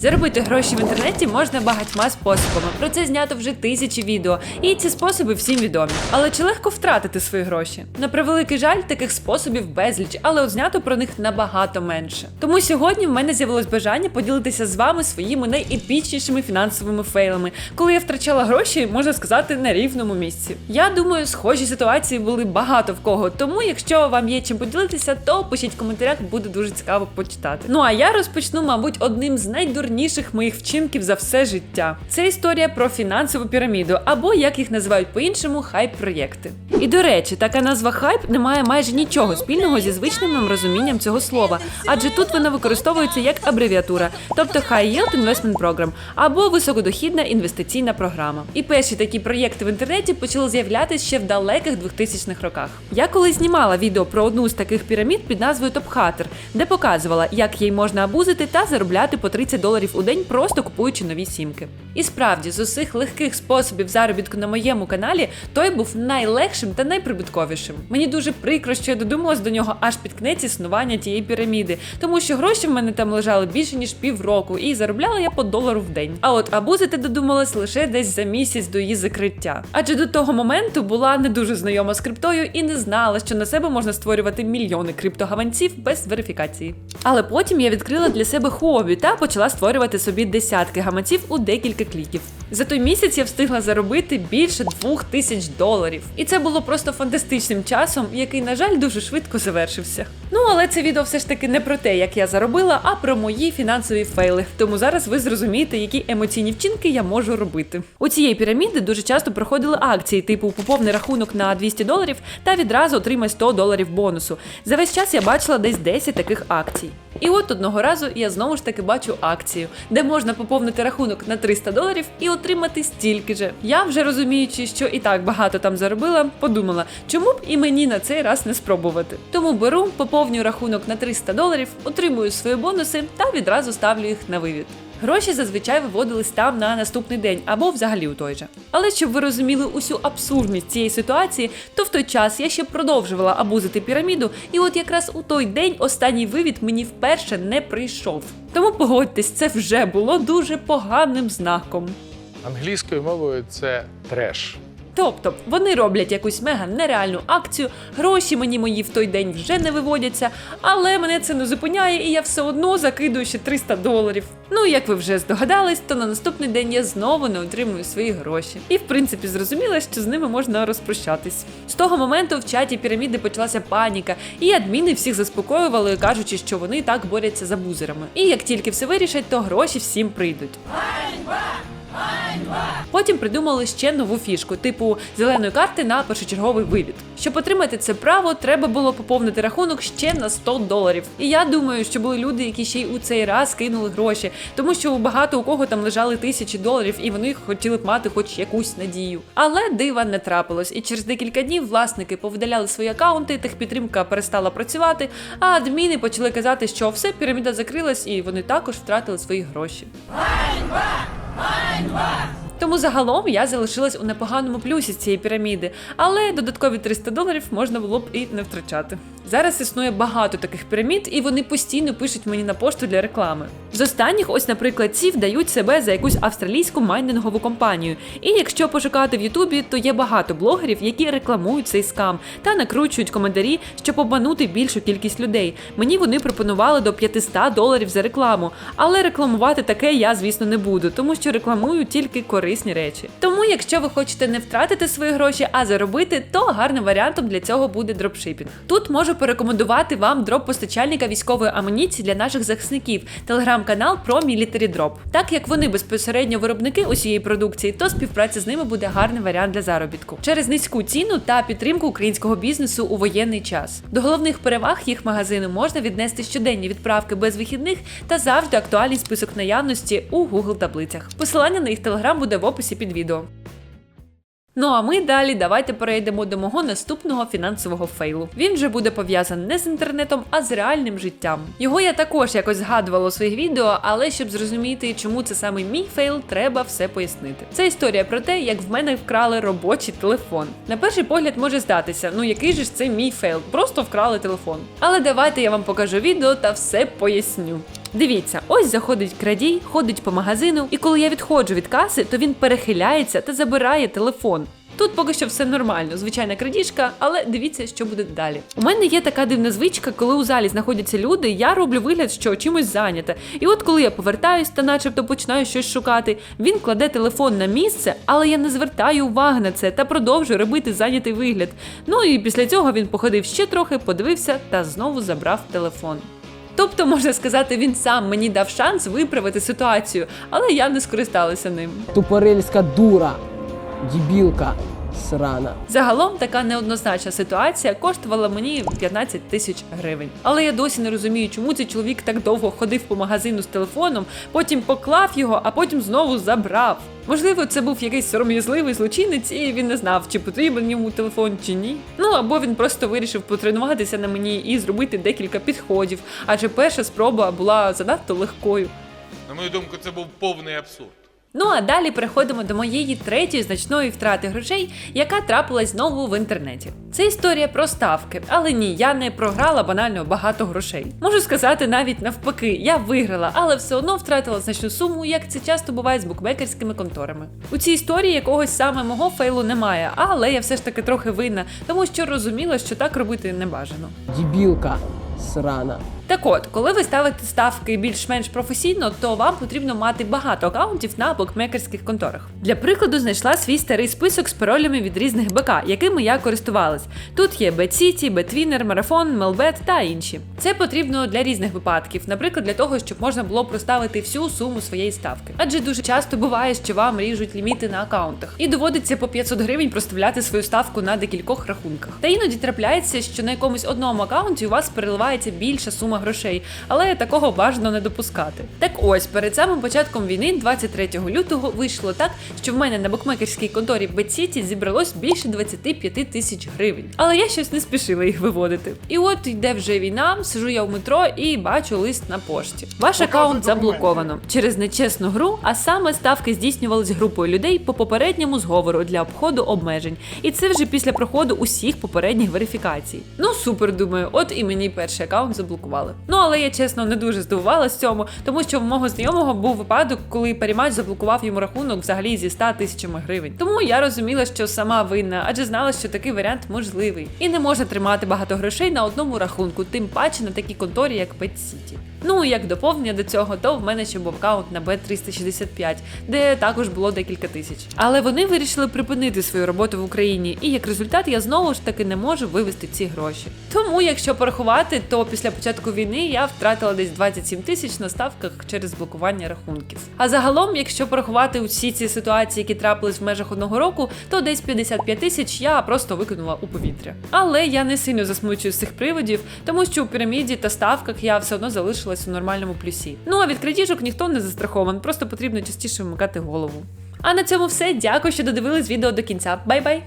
Заробити гроші в інтернеті можна багатьма способами. Про це знято вже тисячі відео, і ці способи всім відомі. Але чи легко втратити свої гроші? На превеликий жаль, таких способів безліч, але от знято про них набагато менше. Тому сьогодні в мене з'явилось бажання поділитися з вами своїми найепічнішими фінансовими фейлами, коли я втрачала гроші, можна сказати, на рівному місці. Я думаю, схожі ситуації були багато в кого. Тому, якщо вам є чим поділитися, то пишіть в коментарях, буде дуже цікаво почитати. Ну а я розпочну, мабуть, одним з найдурніших моїх вчинків за все життя. Це історія про фінансову піраміду, або як їх називають по-іншому, хайп-проєкти. І до речі, така назва хайп не має майже нічого спільного зі звичним розумінням цього слова, адже тут вона використовується як абревіатура, тобто High Yield Investment Program або високодохідна інвестиційна програма. І перші такі проєкти в інтернеті почали з'являтися ще в далеких 2000-х роках. Я колись знімала відео про одну з таких пірамід під назвою Hatter, де показувала, як їй можна абузити та заробляти по 30 доларів у день, просто купуючи нові сімки. І справді, з усіх легких способів заробітку на моєму каналі, той був найлегшим та найприбутковішим. Мені дуже прикро, що я додумалась до нього аж під кінець існування тієї піраміди, тому що гроші в мене там лежали більше ніж півроку, і заробляла я по долару в день. А от абузити додумалась лише десь за місяць до її закриття. Адже до того моменту була не дуже знайома з криптою і не знала, що на себе можна створювати мільйони криптогаванців без верифікації. Але потім я відкрила для себе хобі та почала створювати собі десятки гаманців у декілька кліків. За той місяць я встигла заробити більше двох тисяч доларів. І це було просто фантастичним часом, який, на жаль, дуже швидко завершився. Ну але це відео все ж таки не про те, як я заробила, а про мої фінансові фейли. Тому зараз ви зрозумієте, які емоційні вчинки я можу робити. У цієї піраміди дуже часто проходили акції, типу поповни рахунок на 200 доларів та відразу отримай 100 доларів бонусу. За весь час я бачила десь 10 таких акцій. І от одного разу я знову ж таки бачу акцію, де можна поповнити рахунок на 300 доларів і отримати стільки же. Я вже розуміючи, що і так багато там заробила, подумала, чому б і мені на цей раз не спробувати. Тому беру, поповнюю рахунок на 300 доларів, отримую свої бонуси та відразу ставлю їх на вивід. Гроші зазвичай виводились там на наступний день або взагалі у той же. Але щоб ви розуміли усю абсурдність цієї ситуації, то в той час я ще продовжувала абузити піраміду, і от якраз у той день останній вивід мені вперше не прийшов. Тому погодьтесь, це вже було дуже поганим знаком. Англійською мовою це треш. Тобто вони роблять якусь мега нереальну акцію, гроші мені мої в той день вже не виводяться, але мене це не зупиняє, і я все одно закидую ще 300 доларів. Ну, як ви вже здогадались, то на наступний день я знову не отримую свої гроші. І в принципі зрозуміла, що з ними можна розпрощатись. З того моменту в чаті піраміди почалася паніка, і адміни всіх заспокоювали, кажучи, що вони так борються за бузерами. І як тільки все вирішать, то гроші всім прийдуть. Потім придумали ще нову фішку, типу зеленої карти на першочерговий вивід. Щоб отримати це право, треба було поповнити рахунок ще на 100 доларів. І я думаю, що були люди, які ще й у цей раз кинули гроші, тому що багато у кого там лежали тисячі доларів, і вони хотіли б мати хоч якусь надію. Але дива не трапилось, і через декілька днів власники повидаляли свої акаунти, техпідтримка перестала працювати, а адміни почали казати, що все піраміда закрилась, і вони також втратили свої гроші. Тому загалом я залишилась у непоганому плюсі з цієї піраміди, але додаткові 300 доларів можна було б і не втрачати. Зараз існує багато таких пірамід, і вони постійно пишуть мені на пошту для реклами. З останніх, ось, наприклад, ці вдають себе за якусь австралійську майнингову компанію. І якщо пошукати в Ютубі, то є багато блогерів, які рекламують цей скам та накручують коментарі, щоб обманути більшу кількість людей. Мені вони пропонували до 500 доларів за рекламу, але рекламувати таке я, звісно, не буду, тому що рекламую тільки корисні речі. Тому, якщо ви хочете не втратити свої гроші, а заробити, то гарним варіантом для цього буде дропшипінг. Тут можу порекомендувати вам дроп постачальника військової амуніції для наших захисників, телеграм-канал про Military Drop. Так як вони безпосередньо виробники усієї продукції, то співпраця з ними буде гарний варіант для заробітку через низьку ціну та підтримку українського бізнесу у воєнний час. До головних переваг їх магазину можна віднести щоденні відправки без вихідних та завжди актуальний список наявності у Google таблицях. Посилання на їх телеграм буде в описі під відео. Ну а ми далі давайте перейдемо до мого наступного фінансового фейлу. Він вже буде пов'язаний не з інтернетом, а з реальним життям. Його я також якось згадувала у своїх відео, але щоб зрозуміти, чому це саме мій фейл, треба все пояснити. Це історія про те, як в мене вкрали робочий телефон. На перший погляд може здатися, ну який же ж це мій фейл, просто вкрали телефон. Але давайте я вам покажу відео та все поясню. Дивіться, ось заходить крадій, ходить по магазину, і коли я відходжу від каси, то він перехиляється та забирає телефон. Тут поки що все нормально, звичайна крадіжка, але дивіться, що буде далі. У мене є така дивна звичка, коли у залі знаходяться люди, я роблю вигляд, що чимось зайнята. І от коли я повертаюсь та начебто починаю щось шукати, він кладе телефон на місце, але я не звертаю уваги на це та продовжую робити зайнятий вигляд. Ну і після цього він походив ще трохи, подивився та знову забрав телефон. Тобто, можна сказати, він сам мені дав шанс виправити ситуацію, але я не скористалася ним. Тупорильська дура, дебілка срана. Загалом така неоднозначна ситуація коштувала мені 15 тисяч гривень. Але я досі не розумію, чому цей чоловік так довго ходив по магазину з телефоном, потім поклав його, а потім знову забрав. Можливо, це був якийсь сором'язливий злочинець, і він не знав, чи потрібен йому телефон чи ні. Ну або він просто вирішив потренуватися на мені і зробити декілька підходів, адже перша спроба була занадто легкою. На мою думку, це був повний абсурд. Ну а далі переходимо до моєї третьої значної втрати грошей, яка трапилась знову в інтернеті. Це історія про ставки, але ні, я не програла банально багато грошей. Можу сказати, навіть навпаки, я виграла, але все одно втратила значну суму, як це часто буває з букмекерськими конторами. У цій історії якогось саме мого фейлу немає, але я все ж таки трохи винна, тому що розуміла, що так робити не бажано. Дебілка срана. Так от, коли ви ставите ставки більш-менш професійно, то вам потрібно мати багато акаунтів на букмекерських конторах. Для прикладу, знайшла свій старий список з паролями від різних БК, якими я користувалась. Тут є BetCity, BetWinner, Marathon, Melbet та інші. Це потрібно для різних випадків, наприклад, для того, щоб можна було проставити всю суму своєї ставки. Адже дуже часто буває, що вам ріжуть ліміти на акаунтах, і доводиться по 500 гривень проставляти свою ставку на декількох рахунках. Та іноді трапляється, що на якомусь одному акаунті у вас переливається більша сума грошей, але такого бажано не допускати. Так ось перед самим початком війни, 23 лютого, вийшло так, що в мене на букмекерській конторі BetCity зібралось більше 25 тисяч гривень. Але я щось не спішила їх виводити. І от йде вже війна, сижу я в метро і бачу лист на пошті. Ваш аккаунт заблоковано через нечесну гру, а саме ставки здійснювались групою людей по попередньому зговору для обходу обмежень. І це вже після проходу усіх попередніх верифікацій. Ну супер, думаю, от і мені перший аккаунт заблокували. Ну але я чесно не дуже здивувалась цьому, тому що в мого знайомого був випадок, коли парімач заблокував йому рахунок взагалі зі 100 тисячами гривень. Тому я розуміла, що сама винна, адже знала, що такий варіант можливий. І не можна тримати багато грошей на одному рахунку, тим паче на такій конторі, як PetCity. Ну і як доповнення до цього, то в мене ще був аккаунт на Bet365, де також було декілька тисяч. Але вони вирішили припинити свою роботу в Україні, і як результат я знову ж таки не можу вивести ці гроші. Тому, якщо порахувати, то після початку війни я втратила десь 27 тисяч на ставках через блокування рахунків. А загалом, якщо порахувати усі ці ситуації, які трапились в межах одного року, то десь 55 тисяч я просто викинула у повітря. Але я не сильно засмучуюсь з цих приводів, тому що у піраміді та ставках я все одно залишилась у нормальному плюсі. Ну а від крадіжок ніхто не застрахований, просто потрібно частіше вмикати голову. А на цьому все. Дякую, що додивились відео до кінця. Бай-бай!